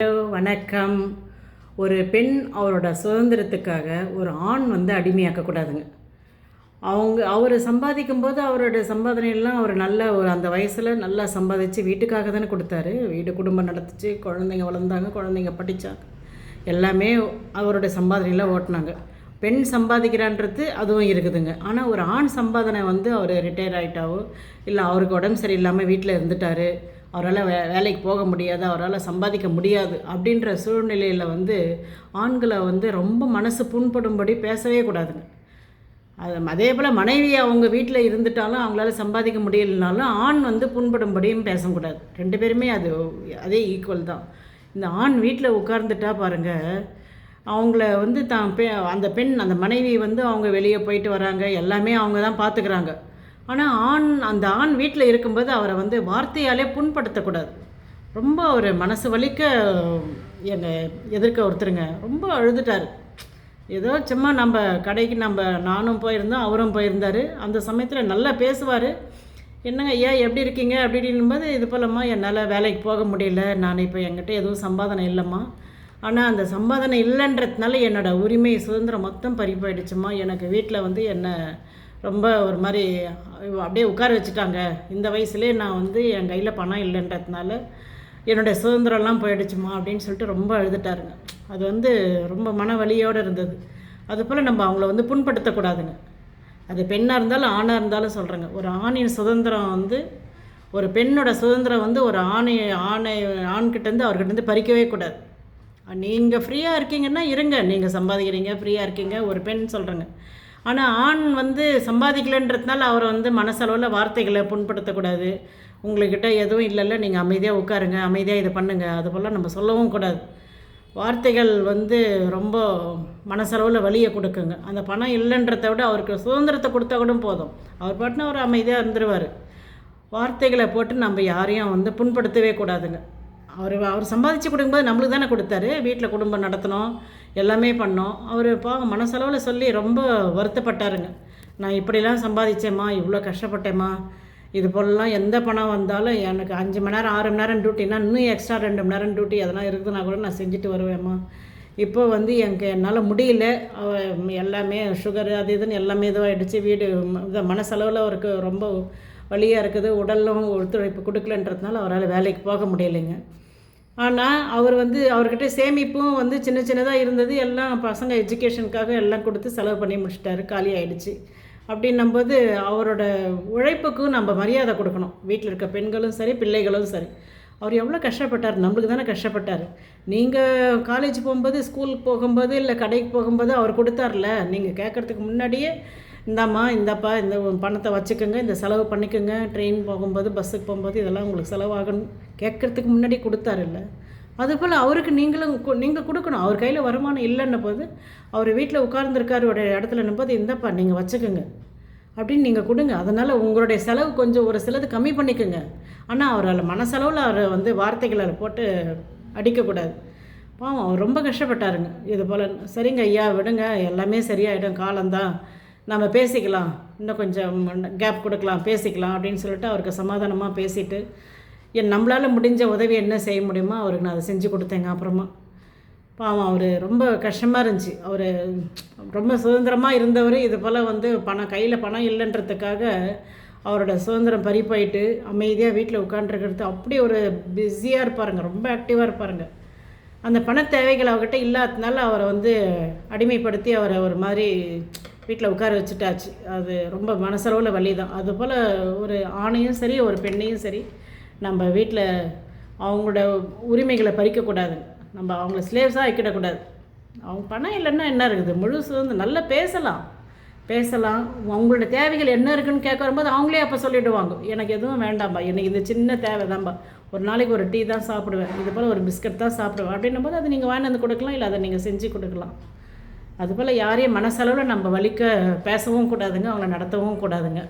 Hello வணக்கம். ஒரு பெண் அவரோட சுதந்திரத்துக்காக ஒரு ஆண் வந்து அடிமையாக்கக்கூடாதுங்க. அவங்க அவர் சம்பாதிக்கும் போது அவரோட சம்பாதனையெல்லாம் அவர் நல்ல ஒரு அந்த வயசில் நல்லா சம்பாதிச்சு வீட்டுக்காக தானே கொடுத்தாரு. வீடு குடும்பம் நடத்துச்சு குழந்தைங்க வளர்ந்தாங்க குழந்தைங்க படித்தாங்க எல்லாமே அவரோட சம்பாதனையெல்லாம் ஓட்டினாங்க. பெண் சம்பாதிக்கிறான்றது அதுவும் இருக்குதுங்க. ஆனால் ஒரு ஆண் சம்பாதனை வந்து அவர் ரிட்டையர் ஆகிட்டாவோ இல்லை அவருக்கு உடம்பு சரியில்லாமல் வீட்டில் இருந்துட்டார் அவரால் வே வேலைக்கு போக முடியாது அவரால் சம்பாதிக்க முடியாது அப்படின்ற சூழ்நிலையில் வந்து ஆண்களை வந்து ரொம்ப மனசு புண்படும்படி பேசவே கூடாதுங்க. அது அதே போல் மனைவி அவங்க வீட்டில் இருந்துட்டாலும் அவங்களால சம்பாதிக்க முடியலனாலும் ஆண் வந்து புண்படும்படியும் பேசக்கூடாது. ரெண்டு பேருமே அது அதே ஈக்குவல் தான். இந்த ஆண் வீட்டில் உட்கார்ந்துட்டா பாருங்கள் அவங்கள வந்து தான் பெ அந்த பெண் அந்த மனைவி வந்து அவங்க வெளியே போயிட்டு வராங்க எல்லாமே அவங்க தான் பார்த்துக்கிறாங்க. ஆனால் ஆண் அந்த ஆண் வீட்டில் இருக்கும்போது அவரை வந்து வார்த்தையாலே புண்படுத்தக்கூடாது. ரொம்ப அவர் மனசு வலிக்க எங்கள் எதிர்க்க ஒருத்தருங்க. ரொம்ப அழுதுட்டார். ஏதோ சும்மா நம்ம கடைக்கு நம்ம நானும் போயிருந்தோம் அவரும் போயிருந்தார். அந்த சமயத்தில் நல்லா பேசுவார். என்னங்க ஐயா எப்படி இருக்கீங்க? அப்படின்னும்போது இது போலம்மா என்னால் வேலைக்கு போக முடியல. நான் இப்போ என்கிட்ட எதுவும் சம்பாதனை இல்லைம்மா. ஆனால் அந்த சம்பாதனை இல்லைன்றதுனால என்னோடய உரிமை சுதந்திரம் மொத்தம் பறி போயிடுச்சுமா எனக்கு வீட்டில் வந்து என்னை ரொம்ப ஒரு மாதிரி அப்படியே உட்கார வச்சுட்டாங்க. இந்த வயசுலேயே நான் வந்து என் கையில் பணம் இல்லைன்றதுனால என்னுடைய சுதந்திரம்லாம் போயிடுச்சுமா அப்படின்னு சொல்லிட்டு ரொம்ப அழுதுட்டாருங்க. அது வந்து ரொம்ப மன வலியோடு இருந்தது. அதுபோல் நம்ம அவங்கள வந்து புண்படுத்தக்கூடாதுங்க அது பெண்ணாக இருந்தாலும் ஆணாக இருந்தாலும் சொல்கிறேங்க ஒரு ஆணின் சுதந்திரம் வந்து ஒரு பெண்ணோட சுதந்திரம் வந்து ஒரு ஆணை ஆணை ஆண்கிட்டேருந்து அவர்கிட்டேருந்து பறிக்கவே கூடாது. நீங்கள் ஃப்ரீயாக இருக்கீங்கன்னா இருங்க. நீங்கள் சம்பாதிக்கிறீங்க ஃப்ரீயாக இருக்கீங்க. ஒரு பெண் சொல்கிறேங்க ஆனால் ஆண் வந்து சம்பாதிக்கலைன்றதுனால அவரை வந்து மனசளவில் வார்த்தைகளை புண்படுத்தக்கூடாது. உங்கள்கிட்ட எதுவும் இல்லைல்ல நீங்கள் அமைதியாக உட்காருங்க அமைதியாக இதை பண்ணுங்கள் அது போல் நம்ம சொல்லவும் கூடாது. வார்த்தைகள் வந்து ரொம்ப மனசளவில் வழியை கொடுக்குங்க. அந்த பணம் இல்லைன்றத விட அவருக்கு சுதந்திரத்தை கொடுத்தா கூட போதும். அவர் பாட்டுன்னு அவர் அமைதியாக இருந்துருவார். வார்த்தைகளை போட்டு நம்ம யாரையும் வந்து புண்படுத்தவே கூடாதுங்க. அவர் அவர் சம்பாதிச்சு கொடுக்கும்போது நம்மளுக்கு தானே கொடுத்தாரு. வீட்டில் குடும்பம் நடத்தினோம் எல்லாமே பண்ணோம். அவர் பாவம் மனசளவில் சொல்லி ரொம்ப வருத்தப்பட்டாருங்க. நான் இப்படிலாம் சம்பாதிச்சேம்மா இவ்வளோ கஷ்டப்பட்டேம்மா. இது போலலாம் எந்த பணம் வந்தாலும் எனக்கு அஞ்சு மணி நேரம் ஆறு மணி நேரம் டியூட்டினா இன்னும் எக்ஸ்ட்ரா ரெண்டு மணி நேரம் டியூட்டி அதெல்லாம் இருக்குதுன்னா கூட நான் செஞ்சுட்டு வருவேம்மா. இப்போ வந்து எனக்கு என்னால் முடியல. எல்லாமே சுகரு அது இதுன்னு எல்லாமே இதுவாகிடுச்சு வீடு இந்த மனசளவில் அவருக்கு ரொம்ப வழியாக இருக்குது. உடலும் ஒத்துழைப்பு கொடுக்கலன்றதுனால அவரால் வேலைக்கு போக முடியலைங்க. ஆனால் அவர் வந்து அவர்கிட்ட சேமிப்பும் வந்து சின்ன சின்னதாக இருந்தது. எல்லாம் பசங்க எஜுகேஷனுக்காக எல்லாம் கொடுத்து செலவு பண்ணி முடிச்சிட்டாரு. காலி ஆயிடுச்சு. அப்படின்னும்போது அவரோட உழைப்புக்கும் நம்ம மரியாதை கொடுக்கணும். வீட்டில் இருக்க பெண்களும் சரி பிள்ளைகளும் சரி. அவர் எவ்வளோ கஷ்டப்பட்டார். நம்மளுக்கு தானே கஷ்டப்பட்டார். நீங்கள் காலேஜ் போகும்போது ஸ்கூலுக்கு போகும்போது இல்லை கடைக்கு போகும்போது அவர் கொடுத்தார்ல. நீங்கள் கேட்குறதுக்கு முன்னாடியே இந்தாம்மா இந்தாப்பா இந்த பணத்தை வச்சுக்கோங்க இந்த செலவு பண்ணிக்கோங்க. ட்ரெயின் போகும்போது பஸ்ஸுக்கு போகும்போது இதெல்லாம் உங்களுக்கு செலவாகணும். கேட்குறதுக்கு முன்னாடி கொடுத்தாருல்ல அதுபோல் அவருக்கு நீங்களும் நீங்கள் கொடுக்கணும். அவர் கையில் வருமானம் இல்லைன்ன போது அவர் வீட்டில் உட்கார்ந்துருக்காரு ஒரு இடத்துல போது இந்தப்பா நீங்கள் வச்சுக்கோங்க. அப்படின்னு நீங்கள் கொடுங்க. அதனால் உங்களுடைய செலவு கொஞ்சம் ஒரு சிலது கம்மி பண்ணிக்கோங்க. ஆனால் அவரால் மனசளவில் அவர் வந்து வார்த்தைகளை போட்டு அடிக்கக்கூடாது பாவம் அவர் ரொம்ப கஷ்டப்பட்டாருங்க. இது போல் சரிங்க ஐயா விடுங்க. எல்லாமே சரியாயிடும். காலம்தான். நம்ம பேசிக்கலாம். இன்னும் கொஞ்சம் கேப் கொடுக்கலாம். பேசிக்கலாம் அப்படின்னு சொல்லிட்டு அவருக்கு சமாதானமாக பேசிட்டு என் நம்மளால் முடிஞ்ச உதவி என்ன செய்ய முடியுமோ அவருக்கு நான் அதை செஞ்சு கொடுத்தேங்க அப்புறமா. பாவம் அவர் ரொம்ப கஷ்டமாக இருந்துச்சு. அவர் ரொம்ப சுதந்திரமாக இருந்தவர். இது போல் வந்து பணம் கையில் பணம் இல்லைன்றதுக்காக அவரோட சுதந்திரம் பறி போயிட்டு அமைதியாக வீட்டில் உட்காண்ட்ருக்கிறது அப்படி ஒரு பிஸியாக இருப்பாருங்க. ரொம்ப ஆக்டிவாக இருப்பாருங்க. அந்த பண தேவைகள் அவர்கிட்ட இல்லாததுனால அவரை வந்து அடிமைப்படுத்தி அவரை ஒரு மாதிரி வீட்டில் உட்கார வச்சுட்டாச்சு. அது ரொம்ப மனசளவில் வழி தான் அதுபோல் ஒரு ஆணையும் சரி ஒரு பெண்ணையும் சரி நம்ம வீட்டில் அவங்களோட உரிமைகளை பறிக்கக்கூடாது நம்ம அவங்கள ஸ்லேவ்ஸாக ஆக்கிடக்கூடாது அவங்க பணம் இல்லைன்னா என்ன இருக்குது? முழுசு வந்து நல்லா பேசலாம். பேசலாம். அவங்களோட தேவைகள் என்ன இருக்குன்னு கேட்க வரும்போது அவங்களே அப்போ சொல்லிவிடுவாங்க எனக்கு எதுவும் வேண்டாம்பா. எனக்கு இந்த சின்ன தேவை தான்ப்பா ஒரு நாளைக்கு ஒரு டீ தான் சாப்பிடுவேன். இது போல் ஒரு பிஸ்கட் தான் சாப்பிடுவேன். அப்படின்னும் போது அதை நீங்கள் வாங்கி வந்து கொடுக்கலாம். இல்லை அதை நீங்கள் செஞ்சு கொடுக்கலாம். அதுபோல் யாரையும் மனசளவில் நம்ம வலிக்க பேசவும் கூடாதுங்க அவங்கள நடத்தவும் கூடாதுங்க.